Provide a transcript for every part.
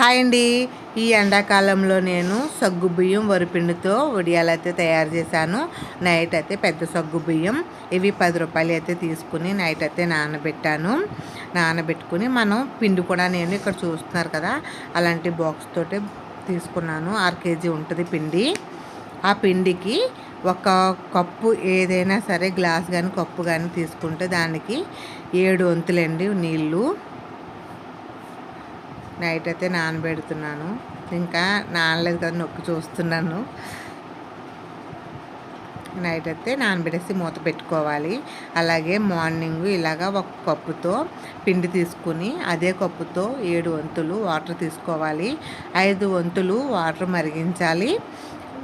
Hi అండి. ఈ ఎండాకాలంలో నేను సగ్గు బియ్యం వరిపిండితో వడియాలు అయితే తయారు చేశాను. నైట్ అయితే పెద్ద సగ్గు బియ్యం ఇవి పది రూపాయలు అయితే తీసుకుని నైట్ అయితే నానబెట్టాను. నానబెట్టుకుని మనం పిండి కూడా నేను ఇక్కడ చూస్తున్నారు కదా అలాంటి బాక్స్ తోటి తీసుకున్నాను. ఆరు కేజీ ఉంటుంది పిండి. ఆ పిండికి ఒక కప్పు ఏదైనా సరే గ్లాస్ కానీ కప్పు కానీ తీసుకుంటే దానికి ఏడు వంతులండి నీళ్ళు. నైట్ అయితే నానబెడుతున్నాను. ఇంకా నానలేదు కదా నొక్కి చూస్తున్నాను. నైట్ అయితే నానబెట్టేసి మూత పెట్టుకోవాలి. అలాగే మార్నింగ్ ఇలాగా ఒక కప్పుతో పిండి తీసుకుని అదే కప్పుతో ఏడు వంతులు వాటర్ తీసుకోవాలి. ఐదు వంతులు వాటర్ మరిగించాలి.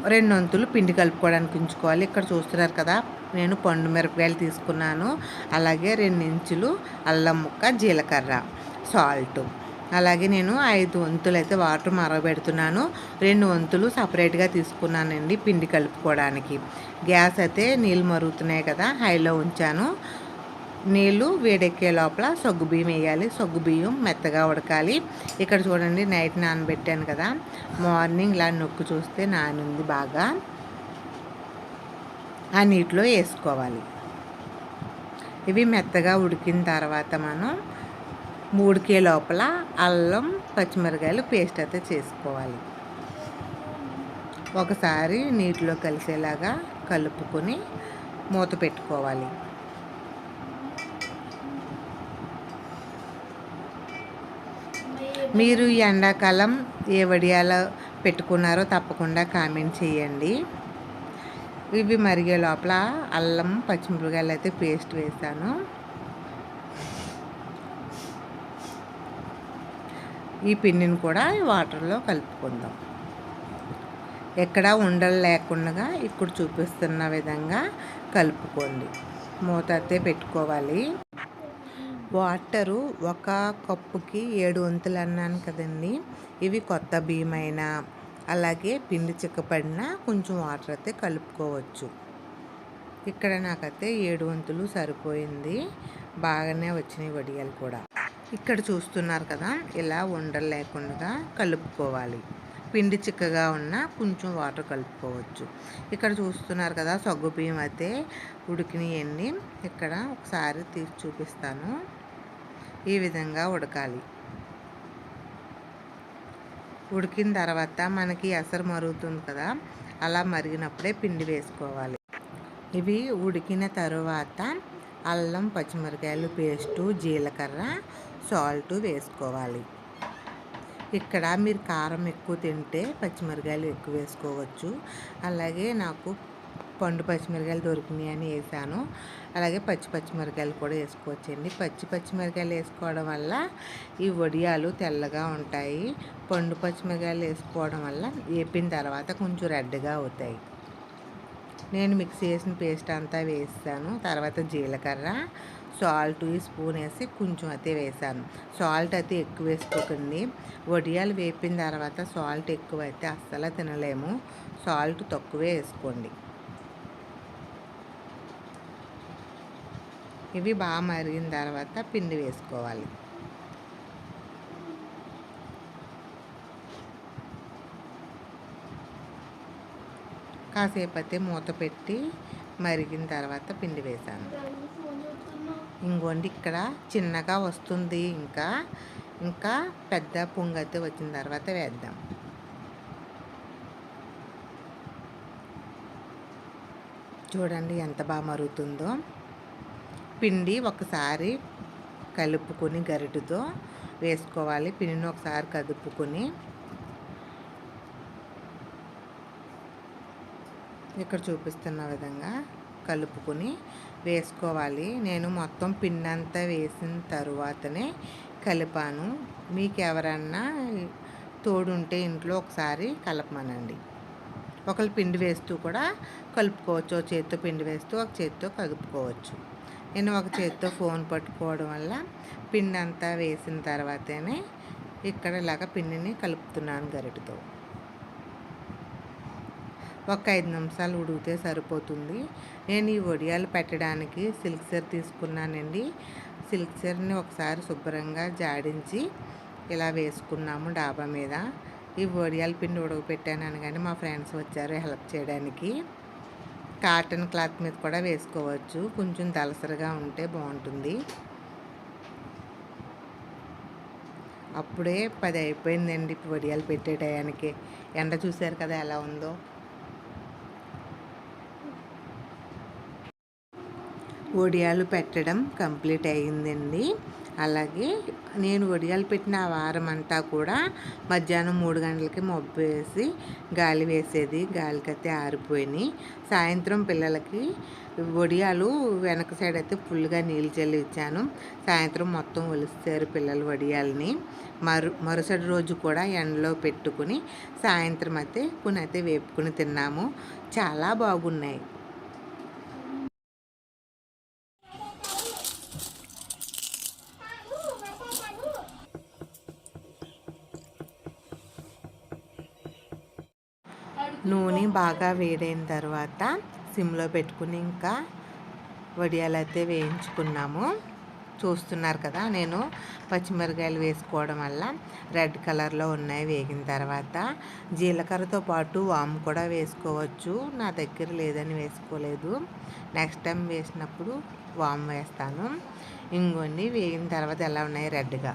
రెండు వంతులు పిండి కలుపుకోవడానికి ఉంచుకోవాలి. ఇక్కడ చూస్తున్నారు కదా నేను పండు మిరపకాయలు తీసుకున్నాను. అలాగే రెండు ఇంచులు అల్లం ముక్క జీలకర్ర సాల్ట్. అలాగే నేను ఐదు వంతులు అయితే వాటర్ మరగబెడుతున్నాను. రెండు వంతులు సపరేట్గా తీసుకున్నానండి పిండి కలుపుకోవడానికి. గ్యాస్ అయితే నీళ్ళు మరుగుతున్నాయి కదా హైలో ఉంచాను. నీళ్ళు వేడెక్కే లోపల సగ్గు బియ్యం వేయాలి. సగ్గు బియ్యం మెత్తగా ఉడకాలి. ఇక్కడ చూడండి నైట్ నానబెట్టాను కదా మార్నింగ్ ఇలా నొక్కు చూస్తే నానుంది బాగా. ఆ నీటిలో వేసుకోవాలి. ఇవి మెత్తగా ఉడికిన తర్వాత మనం మూడుకే లోపల అల్లం పచ్చిమిరకాయలు పేస్ట్ అయితే చేసుకోవాలి. ఒకసారి నీటిలో కలిసేలాగా కలుపుకొని మూత పెట్టుకోవాలి. మీరు ఈ ఎండాకాలం ఏ వడియాలో పెట్టుకున్నారో తప్పకుండా కామెంట్ చేయండి. ఇవి మరిగే లోపల అల్లం పచ్చిమిరపకాయలు అయితే పేస్ట్ వేసాను ఈ పిండిని కూడా వాటర్లో కలుపుకుందాం. ఎక్కడ ఉండలు లేకుండా ఇప్పుడు చూపిస్తున్న విధంగా కలుపుకోండి. మూత అయితే పెట్టుకోవాలి. వాటరు ఒక కప్పుకి ఏడు వంతులు అన్నాను కదండి. ఇవి కొత్త బియ్యమైనా అలాగే పిండి చిక్కపడిన కొంచెం వాటర్ అయితే కలుపుకోవచ్చు. ఇక్కడ నాకైతే ఏడు వంతులు సరిపోయింది. బాగానే వచ్చినాయి వడియాలు కూడా. ఇక్కడ చూస్తున్నారు కదా ఇలా ఉండలు లేకుండా కలుపుకోవాలి. పిండి చిక్కగా ఉన్న కొంచెం వాటర్ కలుపుకోవచ్చు. ఇక్కడ చూస్తున్నారు కదా సగ్గు బియ్యం అయితే ఉడికినాయండి ఇక్కడ ఒకసారి తీసి చూపిస్తాను. ఈ విధంగా ఉడకాలి. ఉడికిన తర్వాత మనకి ఎసరు మరుగుతుంది కదా అలా మరిగినప్పుడే పిండి వేసుకోవాలి. ఇవి ఉడికిన తరువాత అల్లం పచ్చిమిరకాయలు పేస్టు జీలకర్ర సాల్ట్ వేసుకోవాలి. ఇక్కడ మీరు కారం ఎక్కువ తింటే పచ్చిమిరకాయలు ఎక్కువ వేసుకోవచ్చు. అలాగే నాకు పండు పచ్చిమిరకాయలు దొరికినాయి అని వేసాను. అలాగే పచ్చి పచ్చిమిరకాయలు కూడా వేసుకోవచ్చండి. పచ్చి పచ్చిమిరకాయలు వేసుకోవడం వల్ల ఈ వడియాలు తెల్లగా ఉంటాయి. పండు పచ్చిమిరకాయలు వేసుకోవడం వల్ల వేపిన తర్వాత కొంచెం రెడ్గా అవుతాయి. నేను మిక్స్ చేసిన పేస్ట్ అంతా వేసాను. తర్వాత జీలకర్ర సాల్ట్ స్పూన్ వేసి కొంచెం అయితే వేసాను. సాల్ట్ అయితే ఎక్కువ వేసుకోకండి. వడియాలు వేపిన తర్వాత సాల్ట్ ఎక్కువ అయితే అస్సలు తినలేము. సాల్ట్ తక్కువే వేసుకోండి. ఇవి బాగా మరిగిన తర్వాత పిండి వేసుకోవాలి. కాసేపు అయితే మూత పెట్టి మరిగిన తర్వాత పిండి వేసాను ఇంకోండి ఇక్కడ చిన్నగా వస్తుంది. ఇంకా ఇంకా పెద్ద పొంగైతే వచ్చిన తర్వాత వేద్దాం. చూడండి ఎంత బాగా మరుగుతుందో. పిండి ఒకసారి కలుపుకొని గరిటతో వేసుకోవాలి. పిండిని ఒకసారి కదుపుకొని ఇక్కడ చూపిస్తున్న విధంగా కలుపుకొని వేసుకోవాలి. నేను మొత్తం పిండి అంతా వేసిన తరువాతనే కలిపాను. మీకు ఎవరన్నా తోడుంటే ఇంట్లో ఒకసారి కలపమనండి. ఒకళ్ళు పిండి వేస్తూ కూడా కలుపుకోవచ్చు. ఒక చేత్తో పిండి వేస్తూ ఒక చేత్తో కలుపుకోవచ్చు. నేను ఒక చేత్తో ఫోన్ పట్టుకోవడం వల్ల పిండి అంతా వేసిన తర్వాతనే ఇక్కడ ఇలాగ పిండిని కలుపుతున్నాను గరిటతో. ఒక ఐదు నిమిషాలు ఉడికితే సరిపోతుంది. నేను ఈ వడియాలు పెట్టడానికి సిల్క్ సర్ తీసుకున్నానండి. సిల్క్ సర్ని ఒకసారి శుభ్రంగా జాడించి ఇలా వేసుకున్నాము డాబా మీద. ఈ వడియాల పిండి ఉడకపెట్టాను కానీ మా ఫ్రెండ్స్ వచ్చారు హెల్ప్ చేయడానికి. కాటన్ క్లాత్ మీద కూడా వేసుకోవచ్చు. కొంచెం దలసరిగా ఉంటే బాగుంటుంది. అప్పుడే పది అయిపోయిందండి వడియాలు పెట్టే టయానికి. ఎండ చూశారు కదా ఎలా ఉందో? వడియాలు పెట్టడం కంప్లీట్ అయ్యిందండి. అలాగే నేను వడియాలు పెట్టిన ఆ వారం అంతా కూడా మధ్యాహ్నం మూడు గంటలకి మబ్బు వేసి గాలి వేసేది గాలికైతే ఆరిపోయినాయి. సాయంత్రం పిల్లలకి వడియాలు వెనక సైడ్ అయితే ఫుల్గా నీళ్ళు చల్లి ఇచ్చాను. సాయంత్రం మొత్తం ఒలిస్తారు పిల్లలు వడియాలని మరు మరుసటి రోజు కూడా ఎండలో పెట్టుకుని సాయంత్రం అయితే కొన్ని అయితే వేపుకుని తిన్నాము. చాలా బాగున్నాయి. నూనె బాగా వేడైన తర్వాత సిమ్లో పెట్టుకుని ఇంకా వడియాలు అయితే వేయించుకున్నాము. చూస్తున్నారు కదా నేను పచ్చిమిరకాయలు వేసుకోవడం వల్ల రెడ్ కలర్లో ఉన్నాయి వేగిన తర్వాత. జీలకర్రతో పాటు వాము కూడా వేసుకోవచ్చు నా దగ్గర లేదని వేసుకోలేదు. నెక్స్ట్ టైం వేసినప్పుడు వాము వేస్తాను. ఇంకొన్ని వేగిన తర్వాత ఎలా ఉన్నాయి? రెడ్గా